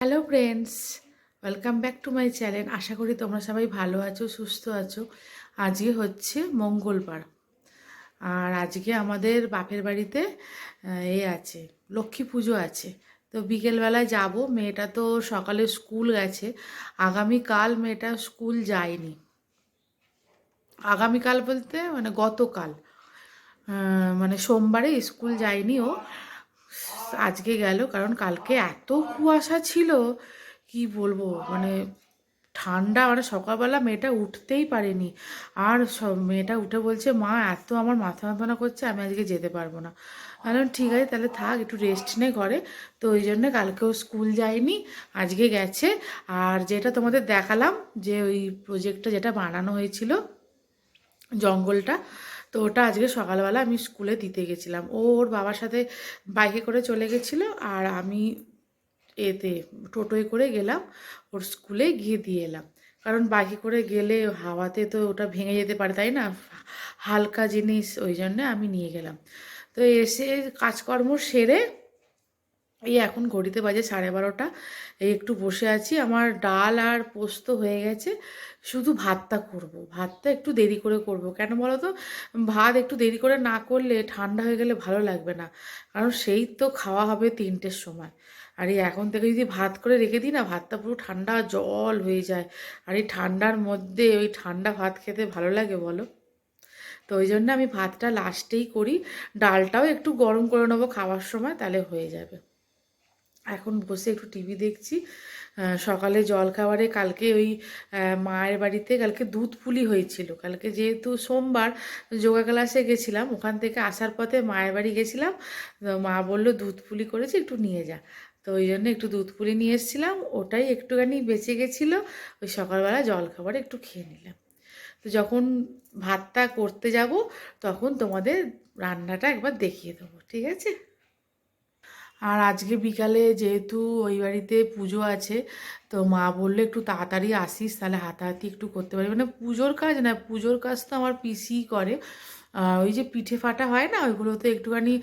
Hello friends welcome back to my channel আশা করি তোমরা সবাই ভালো আছো, সুস্থ আছো। আজকে হচ্ছে মঙ্গলবার। আর আজকে আমাদের বাপের বাড়িতে এ আছে, লক্ষ্মী পুজো আছে। তো বিকেলবেলায় যাব। মেয়েটা তো সকালে স্কুল গেছে। আগামীকাল মেয়েটা স্কুল যায়নি। আগামীকাল বলতে মানে গতকাল মানে সোমবারে স্কুল যায়নি ও। আজকে গেল কারণ কালকে এত কুয়াশা ছিল কি বলব? মানে ঠান্ডা মানে সকালবেলা মেয়েটা উঠতেই পারেনি। আর সব মেয়েটা উঠে বলছে মা এত আমার মাথা যন্ত্রণা করছে আমি আজকে যেতে পারব না। বললাম, ঠিক আছে তাহলে থাক একটু রেস্ট নে ঘরে। তো ওই জন্য কালকেও স্কুল যায়নি আজকে গেছে। আর যেটা তোমাদের দেখালাম যে ওই প্রজেক্টটা যেটা বানানো হয়েছিল জঙ্গলটা তো ওটা আজকে সকালবেলা আমি স্কুলে দিতে গেছিলাম। ও ওর বাবার সাথে বাইকে করে চলে গেছিল আর আমি এতে টোটোয় করে গেলাম, ওর স্কুলে গিয়ে দিয়ে এলাম। কারণ বাইকে করে গেলে হাওয়াতে তো ওটা ভেঙে যেতে পারে, তাই না? হালকা জিনিস, ওই জন্যে আমি নিয়ে গেলাম। তো এসে কাজকর্ম সেরে এই এখন ঘড়িতে বাজে সাড়ে বারোটা। এই একটু বসে আছি। আমার ডাল আর পোস্ত হয়ে গেছে। শুধু ভাতটা করব। ভাতটা একটু দেরি করে করব। কেন বলো তো ভাত একটু দেরি করে না করলে ঠান্ডা হয়ে গেলে ভালো লাগবে না। কারণ সেই তো খাওয়া হবে তিনটের সময়। আর এই এখন থেকে যদি ভাত করে রেখে দিই না, ভাতটা পুরো ঠান্ডা জল হয়ে যায়। আর এই ঠান্ডার মধ্যে ওই ঠান্ডা ভাত খেতে ভালো লাগে বলো? তো ওই জন্য আমি ভাতটা লাস্টেই করি। ডালটাও একটু গরম করে নেব খাওয়ার সময়, তাহলে হয়ে যাবে। এখন বসে একটু টিভি দেখছি। সকালে জল খাবারে কালকে ওই মায়ের বাড়িতে কালকে দুধ পুলি হয়েছিল। কালকে যেহেতু সোমবার যোগা ক্লাসে গেছিলাম, ওখান থেকে আসার পথে মায়ের বাড়ি গেছিলাম। মা বলল, দুধ পুলি করেছে, একটু নিয়ে যা। তো ওই জন্য একটু দুধ পুলি নিয়ে এসেছিলাম। ওটাই একটুখানি বেঁচে গেছিল। ওই সকালবেলা জল খাবার একটু খেয়ে নিলাম। তো যখন ভাতটা করতে যাব, তখন তোমাদের রান্নাটা একবার দেখিয়ে দেবো, ঠিক আছে? আর আজকে বিকালে যেহেতু ওই বাড়িতে পুজো আছে, তো মা বলল একটু তাড়াতাড়ি আসিস, তাহলে হাতাহাতি একটু করতে পারি। মানে পুজোর কাজ না, পুজোর কাজ তো আমার পিসিই করে। ওই যে পিঠে ফাটা হয় না ওইগুলো তো একটুখানি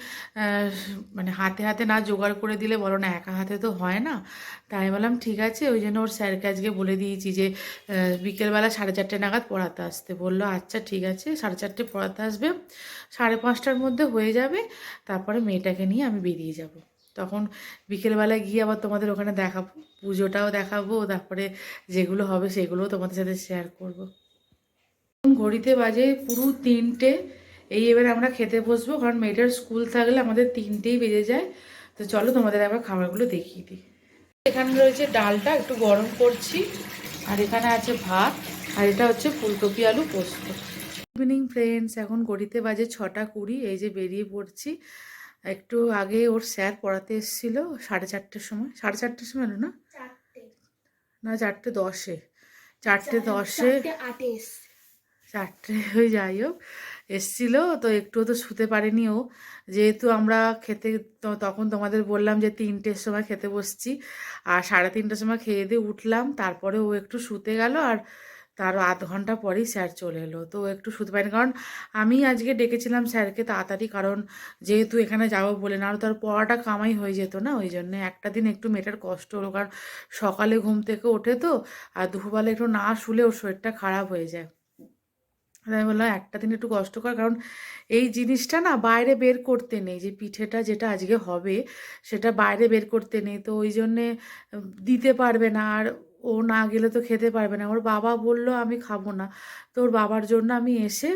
মানে হাতে হাতে না জোগাড় করে দিলে বলো না, একা হাতে তো হয় না। তাই বললাম, ঠিক আছে। ওই জন্য ওর স্যারকে আজকে বলে দিয়েছি যে বিকেলবেলা সাড়ে চারটে নাগাদ পড়াতে আসতে। বলল আচ্ছা ঠিক আছে, সাড়ে চারটে পড়াতে আসবে, সাড়ে পাঁচটার মধ্যে হয়ে যাবে, তারপরে মেয়েটাকে নিয়ে আমি বেরিয়ে যাব। তখন বিকেলবেলায় গিয়ে আবার তোমাদের ওখানে দেখাবো, পুজোটাও দেখাবো, তারপরে যেগুলো হবে সেগুলোও তোমাদের সাথে শেয়ার করব। ঘড়িতে বাজে পুরো তিনটে, এই এবার আমরা খেতে বসবো, কারণ মেয়েটার স্কুল থাকলে আমাদের তিনটেই বেজে যায়। তো চলো তোমাদের আবার খাবারগুলো দেখিয়ে দিই। এখানে রয়েছে ডালটা, একটু গরম করছি, আর এখানে আছে ভাত, আর এটা হচ্ছে ফুলকপি আলু পোস্ত। ইভিনিং ফ্রেন্ডস এখন ঘড়িতে বাজে ছটা কুড়ি, এই যে বেরিয়ে পড়ছি। একটু আগে ওর স্যার পড়াতে এসেছিল সাড়ে চারটের সময়। সাড়ে চারটের সময় না, না চারটে। না চারটে দশে। চারটে দশে চারটে হয়ে যাই হোক এসছিল। তো একটুও তো শুতে পারেনি ও। যেহেতু আমরা খেতে তখন তোমাদের বললাম যে তিনটের সময় খেতে বসছি। আর সাড়ে তিনটের সময় খেয়ে দিয়ে উঠলাম। তারপরে ও একটু শুতে গেল। আর তার আধ ঘণ্টা পরেই স্যার চলে এলো। তো একটু শুতে পারেনি কারণ আমি আজকে ডেকেছিলাম স্যারকে তাড়াতাড়ি, কারণ যেহেতু এখানে যাব বলে না আর তার পড়াটা কামাই হয়ে যেত না, ওই জন্য একটা দিন একটু মেয়েটার কষ্ট হলো, কারণ সকালে ঘুম থেকে ওঠে তো, আর দুপুরবেলা একটু না শুলে ওর শরীরটা খারাপ হয়ে যায়। আমি বললাম, একটা দিন একটু কষ্ট কর, কারণ এই জিনিসটা না বাইরে বের করতে নেই, যে পিঠেটা যেটা আজকে হবে, সেটা বাইরে বের করতে নেই, তো ওই জন্যে দিতে পারবে না। আর ও না গেলে তো খেতে পারবে না। ওর বাবা বলল আমি খাব না। তো ওর বাবার জন্য আমি এসে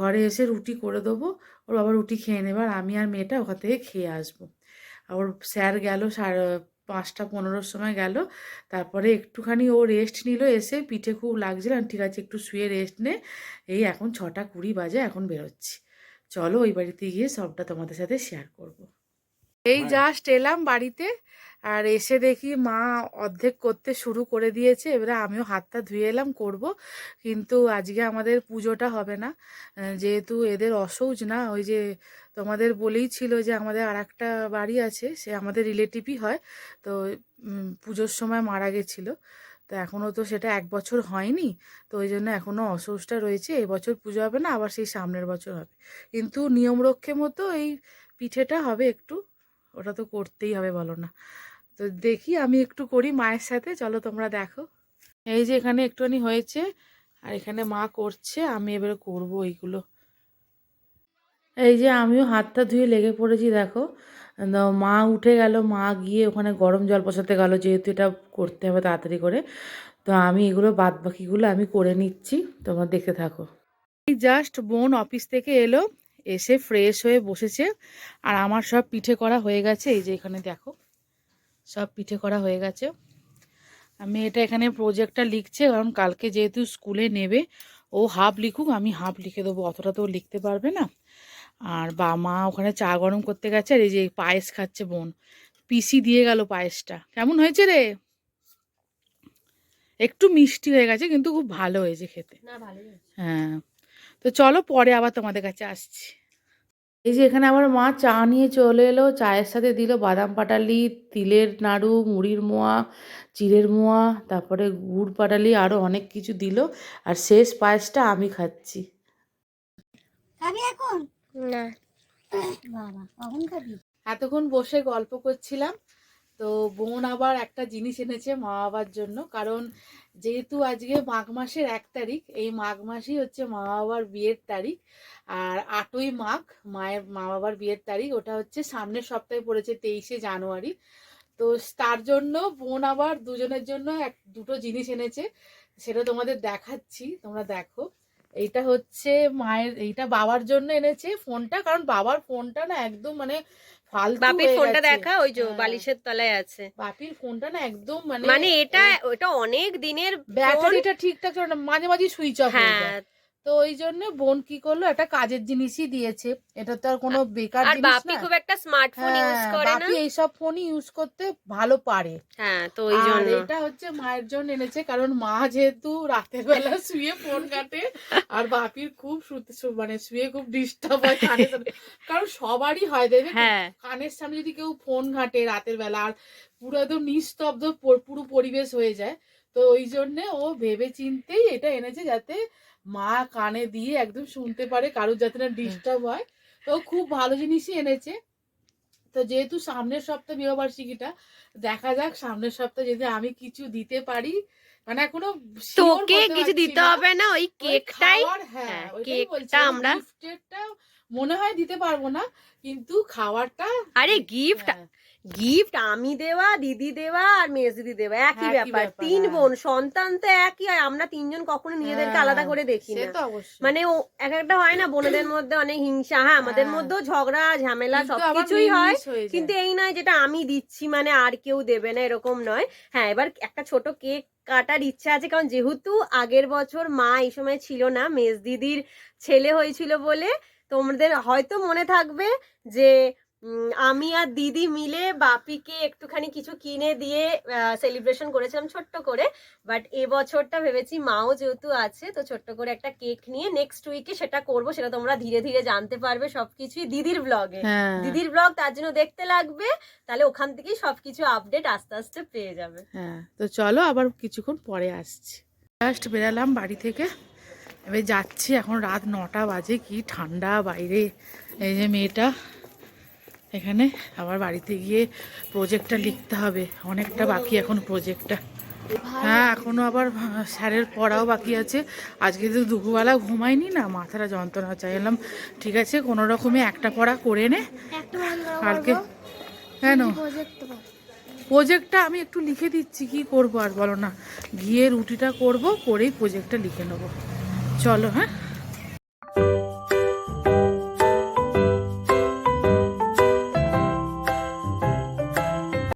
ঘরে এসে রুটি করে দেবো। ওর বাবা রুটি খেয়ে নেবে আর আমি আর মেয়েটা ওখান থেকে খেয়ে আসব। ওর স্যার গেল সাড়ে পাঁচটা পনেরোর সময় গেল। তারপরে একটুখানি ও রেস্ট নিল এসে পিঠে খুব লাগছিল। ঠিক আছে একটু শুয়ে রেস্ট নে। এই এখন ছটা কুড়ি বাজে এখন বেরোচ্ছি। চলো ওই বাড়িতে গিয়ে সবটা তোমাদের সাথে শেয়ার করব। এই জাস্ট এলাম বাড়িতে। আর এসে দেখি মা অর্ধেক করতে শুরু করে দিয়েছে। এবারে আমিও হাতটা ধুয়ে এলাম, করব। কিন্তু আজকে আমাদের পুজোটা হবে না। যেহেতু এদের অসৌজ না, ওই যে তোমাদের বলেই ছিল যে আমাদের আর একটা বাড়ি আছে, সে আমাদের রিলেটিভই হয়। তো পুজোর সময় মারা গেছিল। তো এখনও তো সেটা এক বছর হয়নি। তো ওই জন্য এখনও অসৌজটা রয়েছে। এই বছর পুজো হবে না, আবার সেই সামনের বছর হবে। কিন্তু নিয়ম রক্ষে মতো এই পিঠেটা হবে একটু। ওটা তো করতেই হবে, বলো না। তো দেখি আমি একটু করি মায়ের সাথে, চলো তোমরা দেখো। এই যে এখানে একটুখানি হয়েছে, আর এখানে মা করছে, আমি এবারে করব এইগুলো। এই যে আমিও হাতটা ধুয়ে লেগে পড়েছি, দেখো। মা উঠে গেল, মা গিয়ে ওখানে গরম জল বসাতে গেল, যেহেতু এটা করতে হবে তাড়াতাড়ি করে। তো আমি এগুলো বাদ বাকিগুলো আমি করে নিচ্ছি, তোমরা দেখতে থাকো। এই জাস্ট বোন অফিস থেকে এলো, এসে ফ্রেশ হয়ে বসেছে, আর আমার সব পিঠে করা হয়ে গেছে, এই যে এখানে দেখো। সব পিঠে করা হয়ে গেছে। আমি এটা এখানে প্রজেক্টটা লিখছে কারণ কালকে যেহেতু স্কুলে নেবে ও হাফ লিখুক আমি হাফ লিখে দেবো অতটা তো লিখতে পারবে না। আর বা মা ওখানে চা গরম করতে গেছে আর এই যে পায়েস খাচ্ছে বোন পিসি দিয়ে গেল পায়েসটা। কেমন হয়েছে রে? একটু মিষ্টি হয়ে গেছে কিন্তু খুব ভালো হয়েছে খেতে। হ্যাঁ তো চলো পরে আবার তোমাদের কাছে আসছি। এই যে এখানে আমার মা চা নিয়ে চলে এলো চায়ের সাথে দিল বাদাম পাটালি তিলের নাড়ু মুড়ির মোয়া চিড়ের মোয়া তারপরে গুড় পাটালি আরও অনেক কিছু দিল। আর শেষ পায়েসটা আমি খাচ্ছি। খাবি এখন? না। বাবা কখন খাবি? এতক্ষণ বসে গল্প করছিলাম। তো বোন আবার একটা জিনিস এনেছে মা বাবার জন্য। কারণ যেহেতু আজকে মাঘ মাসের এক তারিখ, এই মাঘ মাসই হচ্ছে মা বাবার বিয়ের তারিখ। আর আটই মাঘ মায়ের, মা বাবার বিয়ের তারিখ, ওটা হচ্ছে সামনের সপ্তাহে পড়েছে তেইশে জানুয়ারি। তো তার জন্য বোন আবার দুজনের জন্য এক, দুটো জিনিস এনেছে, সেটা তোমাদের দেখাচ্ছি, তোমরা দেখো। এইটা হচ্ছে মায়ের, এইটা বাবার জন্য এনেছে ফোনটা, কারণ বাবার ফোনটা না একদম মানে বাপির ফোনটা দেখা ওই যে হ্যাঁ, বালিশের তলায় আছে। বাপির ফোনটা না একদম মানে মানে এটা ওটা অনেক দিনের। ব্যাটারিটা ঠিকঠাক মাঝে মাঝে সুইচ অফ হ্যাঁ তো ওই জন্য বোন কি করল? একটা কাজের জিনিসই দিয়েছে। এটা তো আর কোনো বেকার জিনিস বাপি খুব একটা স্মার্টফোন ইউজ হ্যাঁ, করে না? বাপি এইসব ফোনই ইউজ করতে ভালো পারে। হ্যাঁ তো ওই জন্য। এটা হচ্ছে মায়ের জন্য এনেছে কারণ মা যেহেতু রাতের বেলা শুয়ে ফোন ঘাটে আর বাপির খুব শুতে মানে শুয়ে খুব ডিস্টার্ব হয় সামনে। কারণ সবারই হয় দেবে হ্যাঁ। কানের সামনে যদি কেউ ফোন ঘাটে রাতের বেলা আর পুরো একদম নিস্তব্ধ পুরো পরিবেশ হয়ে যায় তো ওই জন্যে ও ভেবে চিন্তেই এটা এনেছে যাতে মা কানে দিয়ে একদম শুনতে পারে কারোর যাতে না ডিস্টার্ব হয়। তো খুব ভালো জিনিসই এনেছে। তো যেহেতু সামনের সপ্তাহ বিবাহবার্ষিকীটা দেখা যাক সামনের সপ্তাহে যদি আমি কিছু দিতে পারি। মানে এখনও তোকে কিছু দিতে হবে না ওই কেকটাই হ্যাঁ হ্যাঁ, কেকটা আমরা- গিফটেরটা মনে হয় দিতে পারব না কিন্তু খাওয়ারটা আরে গিফট হ্যাঁ, গিফট আমি দেওয়া দিদি দেওয়া আর মেজ দিদি দেওয়া একই ব্যাপার তিন হ্যাঁ। বোন সন্তান তো একই হয় আমরা তিনজন কখনো নিজেদেরকে হ্যাঁ, আলাদা করে দেখি না মানে ও এক একটা হয় না বোনেদের মধ্যে অনেক হিংসা হ্যাঁ আমাদের হ্যাঁ। মধ্যেও ঝগড়া ঝামেলা সবকিছুই হয়। কিন্তু এই নয় যেটা আমি দিচ্ছি মানে আর কেউ দেবে না এরকম নয় হ্যাঁ এবার একটা ছোট কেক কাটার ইচ্ছা আছে কারণ যেহেতু আগের বছর মা এই সময় ছিল না মেজ দিদির ছেলে হয়েছিল বলে তোমাদের হয়তো মনে থাকবে যে আমি আর দিদি মিলে বাপিকে একটুখানি কিছু কিনে দিয়ে সেলিব্রেশন করেছিলাম ছোট্ট করে। বাট এবছরটা ভেবেছি মাও যেহেতু আছে তো ছোট্ট করে একটা কেক নিয়ে নেক্সট উইকে সেটা করব সেটা তোমরা ধীরে ধীরে জানতে পারবে সবকিছুই দিদির ব্লগে হ্যাঁ। দিদির ব্লগ তার জন্য দেখতে লাগবে তাহলে ওখান থেকেই সবকিছু আপডেট আস্তে আস্তে পেয়ে যাবে। হ্যাঁ তো চলো আবার কিছুক্ষণ পরে আসছি। জাস্ট বেরালাম বাড়ি থেকে। এবার যাচ্ছি এখন রাত নটা বাজে কি ঠান্ডা বাইরে। এই যে মেয়েটা এখানে আবার বাড়িতে গিয়ে প্রজেক্টটা লিখতে হবে। অনেকটা বাকি এখন প্রজেক্টটা হ্যাঁ এখনও আবার স্যারের পড়াও বাকি আছে। আজকে তো দুপুরবেলা ঘুমাইনি না মাথাটা যন্ত্রণা চাইলাম ঠিক আছে কোনো রকমে একটা পড়া করে নে। কালকে কেন প্রজেক্টটা আমি একটু লিখে দিচ্ছি কি করব আর বলো না। গিয়ে রুটিটা করব করেই প্রজেক্টটা লিখে নেব। চলো হ্যাঁ।